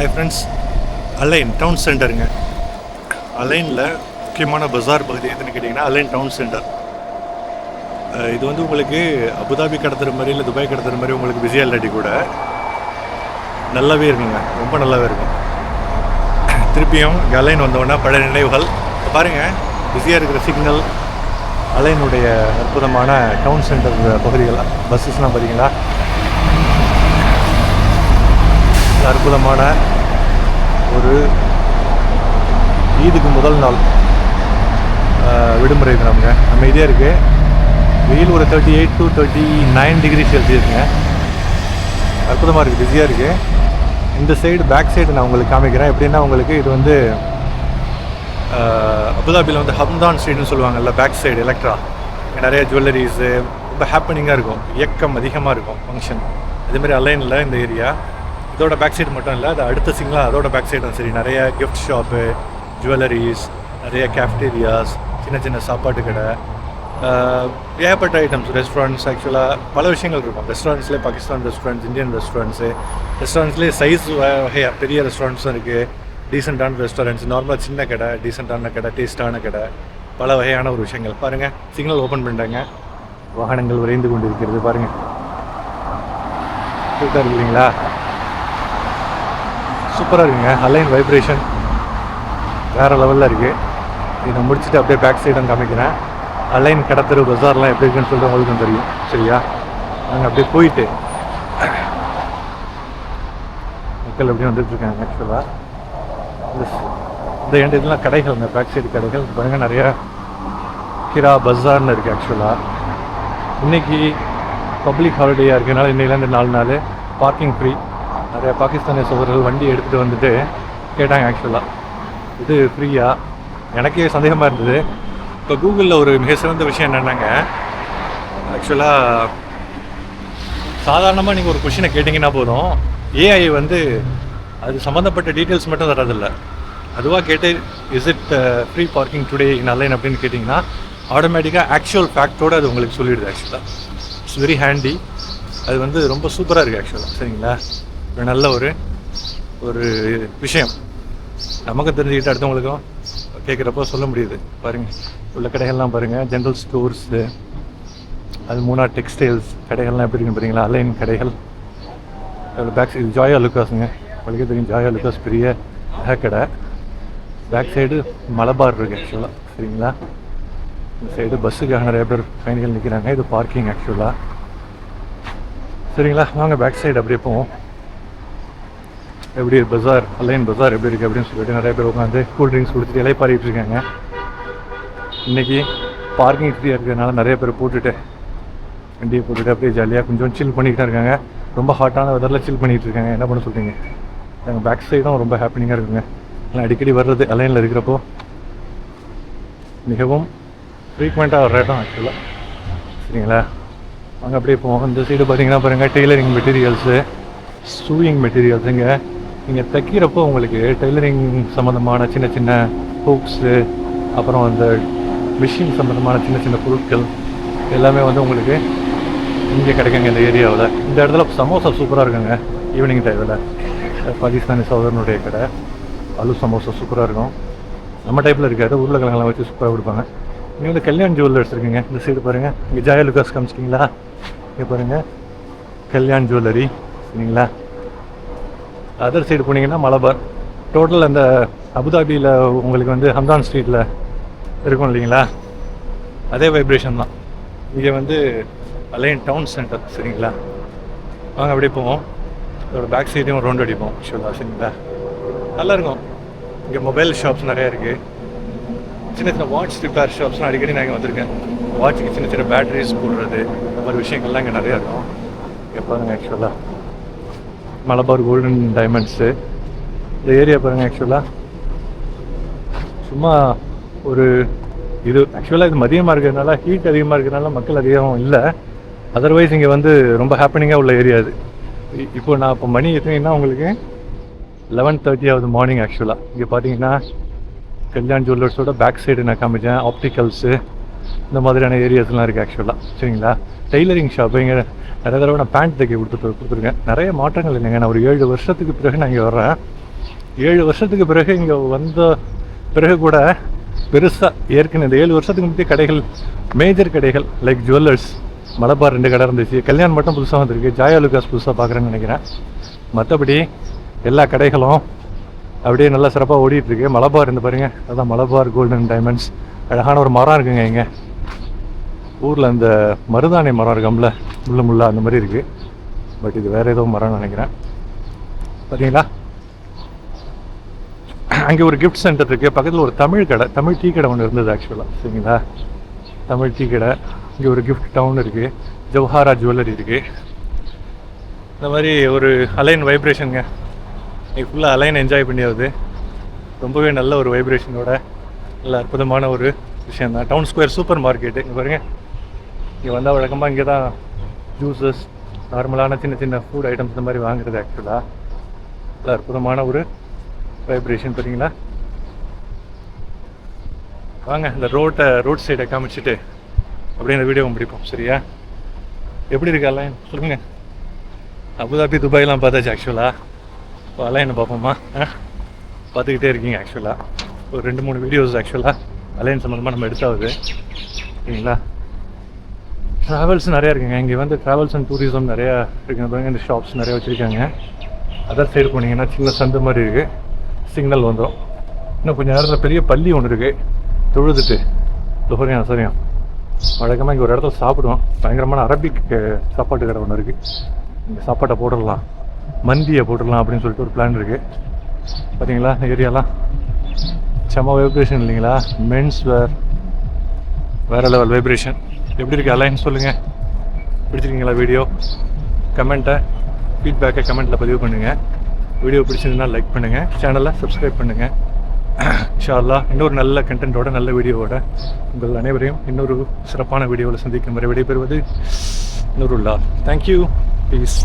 Hi friends Al Ain town சென்டருங்க அலைனில் முக்கியமான பஜார் பகுதி எதுன்னு கேட்டிங்கன்னா அலைன் டவுன் சென்டர் இது வந்து உங்களுக்கு அபுதாபி கடத்துகிற மாதிரி இல்லை துபாய் கடத்துகிற மாதிரி உங்களுக்கு பிஸியாக இல்லாட்டி கூட நல்லாவே இருக்குங்க. ரொம்ப நல்லாவே இருக்கும். திருப்பியும் இங்கே அலைன் வந்தோடனே பழைய நினைவுகள். பாருங்கள் பிஸியாக இருக்கிற சிக்னல் அலைனுடைய அற்புதமான டவுன் சென்டர் பகுதிகள் பஸ்ஸஸ்லாம் பார்த்தீங்களா அற்புதமான ஒரு ஈதுக்கு முதல் நாள் விடுமுறை விடுமுறை தினம்ங்க. அமைதியாக இருக்குது வெயில் ஒரு thirty eight to thirty nine degree செல்சியஸுங்க அற்புதமாக இருக்குது பிஸியாக இருக்குது இந்த சைடு பேக் சைடு நான் உங்களுக்கு காமிக்கிறேன். எப்படின்னா உங்களுக்கு இது வந்து அபுதாபியில் வந்து ஹம்தான் ஸ்ட்ரீட்னு சொல்லுவாங்கல்ல பேக் சைடு எலக்ட்ரா நிறைய ஜுவல்லரிஸு ரொம்ப ஹாப்பனிங்காக இருக்கும். இயக்கம் அதிகமாக இருக்கும் ஃபங்க்ஷன் அதேமாதிரி அலைனில் இந்த ஏரியா இதோட பேக் சைடு மட்டும் இல்லை அது அடுத்த சிங்கிளாக அதோட பேக் சைடும் சரி நிறைய கிஃப்ட் ஷாப்பு ஜுவல்லரிஸ் நிறைய கேஃப்டீரியாஸ் சின்ன சின்ன சாப்பாட்டு கடை ஏகப்பட்ட ஐட்டம்ஸ் ரெஸ்டாரண்ட்ஸ் ஆக்சுவலாக பல விஷயங்கள் இருக்கும். ரெஸ்டாரண்ட்ஸ்லேயே பாகிஸ்தான் ரெஸ்டாரண்ட்ஸ் இந்தியன் ரெஸ்டாரண்ட்ஸு ரெஸ்டாரண்ட்ஸ்லேயே சைஸ் வகையாக பெரிய ரெஸ்டாரண்ட்ஸும் இருக்குது டீசெண்டான ரெஸ்டாரண்ட்ஸ் நார்மலாக சின்ன கடை டீசெண்டான கடை டேஸ்டான கடை பல வகையான ஒரு விஷயங்கள். பாருங்கள் சிக்னல் ஓப்பன் பண்ணிட்டாங்க. வாகனங்கள் விரைந்து கொண்டு இருக்கிறது பாருங்கள் சூப்பராக இருக்கிறீங்களா சூப்பராக இருக்குங்க. அலைன் வைப்ரேஷன் வேறு லெவலில் இருக்குது இதை முடிச்சுட்டு அப்படியே பேக் சைடும் காமிக்கிறேன். அலைன் கடத்தரு பஜார்லாம் எப்படி இருக்குன்னு சொல்லிட்டு உங்களுக்கும் தெரியும். சரியா? நாங்கள் அப்படியே போயிட்டு மக்கள் அப்படியே வந்துட்டுருக்காங்க ஆக்சுவலாக இந்த ஸ்- இந்த இதெல்லாம் கடைகள் இந்த பேக் சைடு கடைகள். பாருங்க நிறையா கிரா பஜார்னு இருக்குது ஆக்சுவலாக இன்னைக்கு பப்ளிக் ஹாலிடேயாக இருக்கனால இன்றைக்கிலேருந்து நாலு நாள் பார்க்கிங் ஃப்ரீ நிறையா பாகிஸ்தானிய சகோதரர்கள் வண்டி எடுத்துகிட்டு வந்துட்டு கேட்டாங்க ஆக்சுவலாக இது ஃப்ரீயா எனக்கே சந்தேகமாக இருந்தது. இப்போ கூகுளில் ஒரு மிக சிறந்த விஷயம் என்னென்னாங்க ஆக்சுவலாக சாதாரணமாக நீங்கள் ஒரு கொஷினை கேட்டிங்கன்னா போதும். ஏஐ வந்து அது சம்மந்தப்பட்ட டீட்டெயில்ஸ் மட்டும் தரதில்ல அதுவாக கேட்டு is it free parking today in Al Ain அப்படின்னு கேட்டிங்கன்னா ஆட்டோமேட்டிக்காக ஆக்சுவல் ஃபேக்டோடு அது உங்களுக்கு சொல்லிடுது ஆக்சுவலாக இட்ஸ் வெரி ஹேண்டி அது வந்து ரொம்ப சூப்பராக இருக்குது ஆக்சுவலாக சரிங்களா? நல்ல ஒரு ஒரு விஷயம். நமக்கு தெரிஞ்சுக்கிட்டு அடுத்தவங்களுக்கும் கேட்குறப்போ சொல்ல முடியுது. பாருங்கள் உள்ள கடைகள்லாம் பாருங்கள் ஜென்ரல் ஸ்டோர்ஸு அது மூணா டெக்ஸ்டைல்ஸ் கடைகள்லாம் எப்படி இருக்குன்னு பார்த்தீங்களா அலைன் கடைகள். அதில் பேக் சைடு ஜாயா லுக்காஸுங்க. உங்களுக்கு தெரியும் ஜாயா லுக்காஸ் பெரிய நகை கடை. பேக் சைடு மலபார் இருக்கு ஆக்சுவலாக சரிங்களா? இந்த சைடு பஸ்ஸுக்காக நிறைய பேர் பயணிகள் நிற்கிறாங்க இது பார்க்கிங் ஆக்சுவலாக சரிங்களா? வாங்க பேக் சைடு அப்படியே போவோம். எப்படி பஜார் அலைன் பஜார் எப்படி இருக்குது அப்படின்னு சொல்லிட்டு நிறைய பேர் உட்காந்து கூல் ட்ரிங்க்ஸ் குடிச்சிட்டு இலைப்பாரிட்டு இருக்காங்க. இன்னைக்கு பார்க்கிங் ஃப்ரீயாக இருக்கிறதுனால நிறைய பேர் போட்டுட்டு வண்டியை போட்டுட்டு அப்படியே ஜாலியாக கொஞ்சம் சில் பண்ணிக்கிட்டு இருக்காங்க. ரொம்ப ஹாட்டான வெதரில் சில் பண்ணிகிட்டு இருக்காங்க. என்ன பண்ண சொல்கிறீங்க எங்கள் பேக் சைடும் ரொம்ப ஹாப்பினிங்காக இருக்குங்க. ஆனால் அடிக்கடி வர்றது அலைனில் இருக்கிறப்போ மிகவும் ஃப்ரீக்வெண்ட்டாக வர்ற இடம் ஆக்சுவலாக சரிங்களா? அங்கே அப்படியே போவோம். இந்த சைடு பார்த்தீங்கன்னா பாருங்கள் டெய்லரிங் மெட்டீரியல்ஸு சூயிங் மெட்டீரியல்ஸுங்க நீங்கள் தைக்கிறப்போ உங்களுக்கு டெய்லரிங் சம்மந்தமான சின்ன சின்ன ஹூக்ஸு அப்புறம் அந்த மிஷின் சம்மந்தமான சின்ன சின்ன பொருட்கள் எல்லாமே வந்து உங்களுக்கு இங்கே கிடைக்குங்க இந்த ஏரியாவில். இந்த இடத்துல சமோசா சூப்பராக இருக்குங்க. ஈவினிங் டைமில் பாகிஸ்தானி சோதரனுடைய கடை. அலு சமோசா சூப்பராக இருக்கும். நம்ம டைப்பில் இருக்காது. உருளைக்கிழங்கெல்லாம் வச்சு சூப்பராக கொடுப்பாங்க. இங்கே வந்து கல்யாண் ஜுவல்லர்ஸ் இருக்குங்க. இந்த சைடு பாருங்கள் இங்கே ஜாயா லுக்காஸ் காமிச்சிட்டிங்களா இங்கே பாருங்கள் கல்யாண் ஜுவல்லரி சரிங்களா? அதர் சைடு போனீங்கன்னா மலபார். டோட்டல் அந்த அபுதாபியில் உங்களுக்கு வந்து ஹம்தான் ஸ்ட்ரீட்டில் இருக்கும் இல்லைங்களா? அதே வைப்ரேஷன் தான். இங்கே வந்து அலைன் டவுன் சென்டர் சரிங்களா? வாங்க அப்படியே போவோம். அதோட பேக் சைடையும் ரவுண்ட் அடிப்போம் ஆக்சுவலாக சரிங்களா? நல்லா இருக்கும் இங்கே மொபைல் ஷாப்ஸ் நிறையா இருக்குது சின்ன சின்ன வாட்ச் ரிப்பேர் ஷாப்ஸ்லாம் அடிக்கடி நான் இங்கே வந்திருக்கேன். வாட்சுக்கு சின்ன சின்ன பேட்டரிஸ் போடுறது இந்த மாதிரி விஷயங்கள்லாம் இங்கே நிறையா இருக்கும். இங்கே பாருங்கள் ஆக்சுவலாக மலபார் கோல்டன் டைமண்ட்ஸு இந்த ஏரியா பாருங்கள் ஆக்சுவலாக சும்மா ஒரு இது ஆக்சுவலாக இது மதியமாக இருக்கிறதுனால ஹீட் அதிகமாக இருக்கிறதுனால மக்கள் அதிகம் இல்லை. அதர்வைஸ் இங்கே வந்து ரொம்ப ஹாப்பனிங்காக உள்ள ஏரியா இது. இப்போ நான் இப்போ மணி எத்தனைன்னா உங்களுக்கு? லெவன் தேர்ட்டி ஆகுது மார்னிங் ஆக்சுவலாக இங்கே பார்த்தீங்கன்னா கல்யாண் ஜுவல்லர்ஸோட பேக் சைடு நான் காமிச்சேன் ஆப்டிக்கல்ஸு இந்த மாதிரியான ஏரியாஸ்லாம் இருக்குது ஆக்சுவலாக சரிங்களா? டெய்லரிங் ஷாப் இங்கே நிறைய தடவை நான் பேண்ட் தைக்க கொடுத்துட்டு கொடுத்துருக்கேன். நிறைய மாற்றங்கள் இல்லைங்க. நான் ஒரு ஏழு வருஷத்துக்கு பிறகு நான் இங்கே வர்றேன். ஏழு வருஷத்துக்கு பிறகு இங்கே வந்த பிறகு கூட பெருசாக ஏற்கனவே இந்த ஏழு வருஷத்துக்கு முந்தைய கடைகள் மேஜர் கடைகள் லைக் ஜுவல்லர்ஸ் மலபார் ரெண்டு கடை இருந்துச்சு. கல்யாண் மட்டும் புதுசாக வந்திருக்கு. ஜாயா லுகாஸ் புதுசாக பார்க்குறேன்னு நினைக்கிறேன். மற்றபடி எல்லா கடைகளும் அப்படியே நல்லா சிறப்பாக ஓடிட்டுருக்கு. மலபார் இந்த பாருங்க. அதான் மலபார் கோல்டன் டைமண்ட்ஸ் அழகான ஒரு மரம் இருக்குங்க இங்கே. ஊரில் அந்த மருதாணி மரம் இருக்கும்ல முள்ளு முள்ளா அந்த மாதிரி இருக்குது பட் இது வேறு ஏதோ மரம்னு நினைக்கிறேன். பார்த்தீங்களா அங்கே ஒரு கிஃப்ட் சென்டர் இருக்குது பக்கத்தில் ஒரு தமிழ் கடை தமிழ் டீ கடை ஒன்று இருந்தது ஆக்சுவலாக சரிங்களா? தமிழ் டீ கடை. இங்கே ஒரு கிஃப்ட் டவுன் இருக்குது ஜவஹாரா ஜுவல்லரி இருக்குது இந்த மாதிரி ஒரு அலைன் வைப்ரேஷனுங்க இன்னைக்கு ஃபுல்லாக அலைன் என்ஜாய் பண்ணியாவது. ரொம்பவே நல்ல ஒரு வைப்ரேஷனோட நல்ல அற்புதமான ஒரு விஷயம் தான் டவுன் ஸ்கொயர் சூப்பர் மார்க்கெட்டு இங்கே பாருங்க. இங்கே வந்தால் வழக்கமாக இங்கே தான் ஜூஸஸ் நார்மலான சின்ன சின்ன ஃபுட் ஐட்டம்ஸ் இந்த மாதிரி வாங்குறது ஆக்சுவலாக நல்ல அற்புதமான ஒரு வைப்ரேஷன் பார்த்தீங்களா வாங்க இந்த ரோட்டை ரோட் சைடை காமிச்சிட்டு அப்படியே இந்த வீடியோ முடிப்போம். சரியா? எப்படி இருக்கா அலைன் அபுதாபி துபாய்லாம் பார்த்தாச்சு ஆக்சுவலாக இப்போ அலைனை பார்ப்போமா? பார்த்துக்கிட்டே இருக்கீங்க ஆக்சுவலாக ஒரு ரெண்டு மூணு வீடியோஸ் ஆக்சுவலாக அலையன் சம்மந்தமாக நம்ம எடுத்தாவது. சரிங்களா? ட்ராவல்ஸ் நிறையா இருக்குங்க. இங்கே வந்து ட்ராவல்ஸ் அண்ட் டூரிசம் நிறையா இருக்குங்க பாருங்க இந்த ஷாப்ஸ் நிறையா வச்சுருக்காங்க. அதர் சைடு போனீங்கன்னா சின்ன சந்து மாதிரி இருக்குது சிக்னல் வந்துடும் இன்னும் கொஞ்சம் நேரத்தில் பெரிய பள்ளி ஒன்று இருக்குது தொழுதுட்டு. துஹரியா சரியா வழக்கமாக இங்கே ஒரு இடத்துல சாப்பிடுவோம். பயங்கரமான அரபிக் சாப்பாட்டு கடை ஒன்று இருக்குது இங்கே சாப்பாட்டை போட்டுடலாம். மந்தியை போட்டுடலாம் அப்படின்னு சொல்லிட்டு ஒரு பிளான் இருக்குது பார்த்தீங்களா இந்த ஏரியாலாம்? செம்ம வைப்ரேஷன் இல்லைங்களா? மென்ஸ் வேர் வேறு லெவல் வைப்ரேஷன் எப்படி இருக்கு? அலைன்னு சொல்லுங்கள் பிடிச்சிருக்கீங்களா வீடியோ கமெண்ட்டை ஃபீட்பேக்கை கமெண்ட்டில் பதிவு பண்ணுங்கள் வீடியோ பிடிச்சிருந்தா லைக் பண்ணுங்கள் சேனலை சப்ஸ்கிரைப் பண்ணுங்கள் ஷார்லா இன்னொரு நல்ல கண்டென்ட்டோட நல்ல வீடியோவோட உங்கள் அனைவரையும் இன்னொரு சிறப்பான வீடியோவில் சந்திக்கும் வரை விடைபெறுவது நூருல்லா தேங்க்யூ ப்ளீஸ்